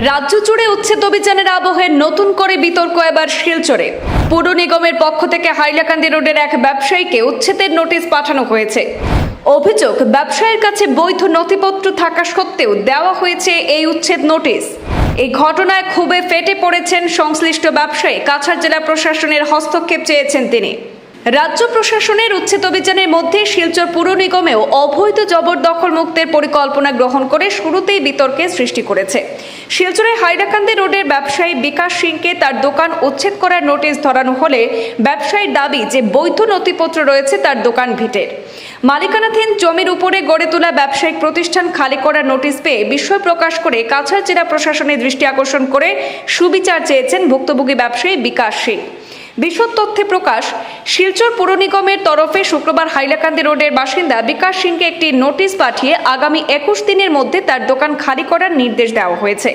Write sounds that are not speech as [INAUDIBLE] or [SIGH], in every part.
রাজ্য জুড়ে উচ্ছেদ অভিযানের আবহে নতুন করে বিতর্ক এবার শিলচরে। পুর নিগমের পক্ষ থেকে হাইলাকান্দি রোডের এক ব্যবসায়ীকে উচ্ছেদের নোটিশ পাঠানো হয়েছে। অভিযোগ, ব্যবসায়ীর কাছে বৈধ নথিপত্র থাকা সত্ত্বেও দেওয়া হয়েছে এই উচ্ছেদ নোটিশ। এই ঘটনায় ক্ষোভে ফেটে পড়েছেন সংশ্লিষ্ট ব্যবসায়ী। কাছাড় জেলা প্রশাসনের হস্তক্ষেপ চেয়েছেন তিনি। রাজ্য প্রশাসনের উচ্ছেদ অভিযানের মধ্যে শিলচর পুর নিগমেও অবৈধ জবরদখল মুক্তের পরিকল্পনা গ্রহণ করে শুরুতেই বিতর্কের সৃষ্টি করেছে। শিলচরের হাইলাকান্দি রোডের ব্যবসায়ী বিকাশ সিংকে তার দোকান উচ্ছেদ করার নোটিশ ধরানো হলে ব্যবসায়ীর দাবি যে বৈধ নথিপত্র রয়েছে তার দোকান ভিটের মালিকানাধীন জমির উপরে গড়ে তোলা ব্যবসায়িক প্রতিষ্ঠান খালি করার নোটিশ পেয়ে বিস্ময় প্রকাশ করে কাছাড় জেলা প্রশাসনের দৃষ্টি আকর্ষণ করে সুবিচার চেয়েছেন ভুক্তভোগী ব্যবসায়ী বিকাশ সিং। বিশদ তথ্যে প্রকাশ, শিলচর পুর নিগমের তরফে শুক্রবার হাইলাকান্দি রোডের বাসিন্দা বিকাশ সিংকে একটি নোটিশ পাঠিয়ে আগামী একুশ দিনের মধ্যে তার দোকান খালি করার নির্দেশ দেওয়া হয়েছে।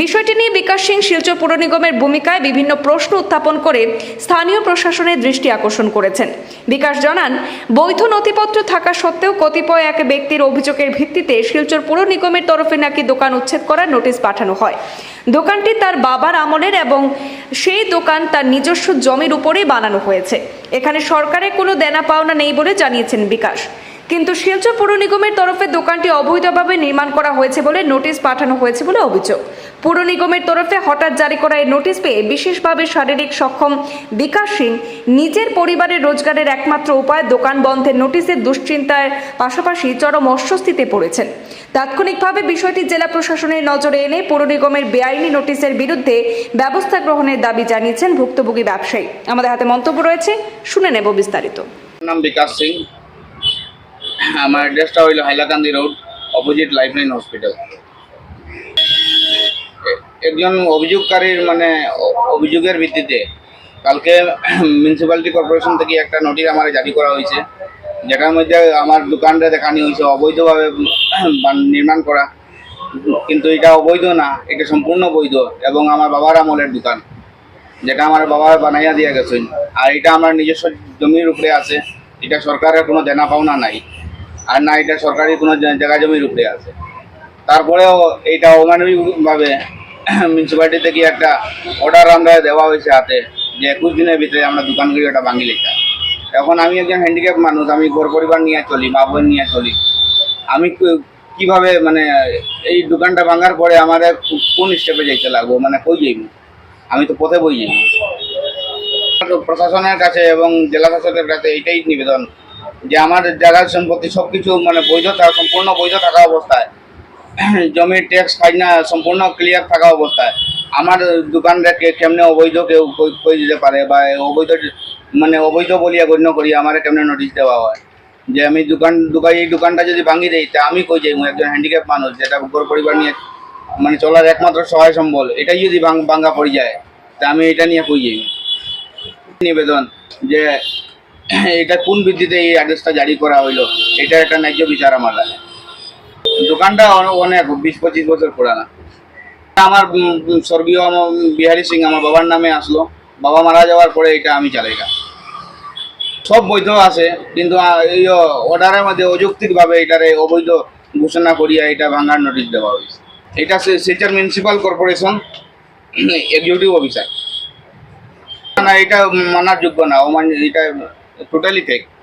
বিষয়টি নিয়ে বিকাশ সিং শিলচর পুর নিগমের ভূমিকায় বিভিন্ন প্রশ্ন উত্থাপন করে স্থানীয় প্রশাসনের দৃষ্টি আকর্ষণ করেছেন। বিকাশ জানান, বৈধ নথিপত্র থাকা সত্ত্বেও কতিপয় এক ব্যক্তির অভিযোগের ভিত্তিতে শিলচর পুর নিগমের তরফে নাকি দোকান উচ্ছেদ করার নোটিশ পাঠানো হয়। দোকানটি তার বাবার আমলের এবং সেই দোকান তার নিজস্ব জমির উপরেই বানানো হয়েছে। এখানে সরকারের কোনো দেনা পাওনা নেই বলে জানিয়েছেন বিকাশ। কিন্তু শিলচর পুর নিগমের তরফে দোকানটি অবৈধভাবে নির্মাণ করা হয়েছে বলে নোটিশ পাঠানো হয়েছে বলে অভিযোগ। পুর নিগমের তরফে হঠাৎ জারি করা এই নোটিশ পেয়ে বিশেষভাবে শারীরিক সক্ষম বিকাশ সিং নিজের পরিবারের রোজগারের একমাত্র উপায় দোকান বন্ধের নোটিশের দুশ্চিন্তার পাশাপাশি চরম অস্বস্তিতে পড়েছেন। তাৎক্ষণিকভাবে বিষয়টি জেলা প্রশাসনের নজরে এনে পুর নিগমের বেআইনি নোটিশের বিরুদ্ধে ব্যবস্থা গ্রহণের দাবি জানিয়েছেন ভুক্তভোগী ব্যবসায়ী। আমাদের হাতে মন্তব্য রয়েছে, শুনে নেব বিস্তারিত। নাম বিকাশ সিং। আমার অ্যাড্রেসটা হইল Hailakandi road opposite Lifeline hospital একজন অভিযোগকারীর মানে অভিযোগের ভিত্তিতে কালকে মিউনিসিপ্যালিটি কর্পোরেশন থেকে একটা নোটিশ আমার জারি করা হয়েছে। যেটার মধ্যে আমার দোকানটা দেখানি হয়েছে, অবৈধভাবে নির্মাণ করা। কিন্তু এটা অবৈধ না, এটা সম্পূর্ণ বৈধ এবং আমার বাবার আমলের দোকান, যেটা আমার বাবা বানাইয়া দিয়ে গেছেন। আর এটা আমার নিজস্ব জমির উপরে আছে, এটা সরকারের কোনো দেনা পাওনা নাই। আর না, এটা সরকারি কোনো জায়গা জমির উপরে আছে। তারপরেও এইটা অমানবিকভাবে [CLEARS THROAT] মিউনিসিপ্যালিটি থেকে একটা অর্ডার আমরা দেওয়া হয়েছে হাতে, যে একুশ দিনের ভিতরে আমরা দোকানগুলি ওটা ভাঙি লেখা এখন আমি একজন হ্যান্ডিক্যাপ মানুষ, আমি ঘর পরিবার নিয়ে চলি, মা বোন নিয়ে চলি। আমি কীভাবে মানে এই দোকানটা ভাঙার পরে আমার কোন স্টেপে যাইতে লাগবো? মানে কই যাইব? আমি তো পথে বই যাই প্রশাসনের কাছে এবং জেলা শাসকের কাছে এইটাই নিবেদন যে আমার জায়গার সম্পত্তি সব কিছু মানে বৈধ থাকা সম্পূর্ণ বৈধ থাকা অবস্থায়। [CLEARS THROAT] জমির ট্যাক্স খাজনা সম্পূর্ণ ক্লিয়ার থাকা অবস্থায়। আমার দোকানটাকে কেমনে অবৈধ কেউ কই- দিতে পারে বা অবৈধ মানে অবৈধ বলিয়া গণ্য করি, আমার কেমনে নোটিশ দেওয়া হয়? যে আমি দোকান দোকান, এই দোকানটা যদি ভাঙি দেই, তা আমি কই যাই একজন হ্যান্ডিক্যাপ মানুষ, যেটা ঘর পরিবার নিয়ে মানে চলার একমাত্র সহায় সম্বল, এটাই যদি ভাঙ- ভাঙা পড়ে যায়, তা আমি এটা নিয়ে কই যাই নিবেদন যে [COUGHS] এটা কোন ভিত্তিতে এই আদেশটা জারি করা হইল? এটা একটা ন্যায্য বিচার আমার লাগে। দোকানটা অনে- অনেক, বিশ পঁচিশ বছর পুরানা। আমার স্বর্গীয় বিহারি সিং, আমার বাবার নামে আসলো। বাবা মারা যাওয়ার পরে এটা আমি চালাই গা। সব বৈধ আছে, কিন্তু এই অর্ডারের মধ্যে অযৌক্তিকভাবে এটারে অবৈধ ঘোষণা করিয়া এটা ভাঙার নোটিশ দেওয়া হয়েছে। এটা Silchar municipal corporation executive officer না, এটা মানার যোগ্য না। অমান্য এটা totally take.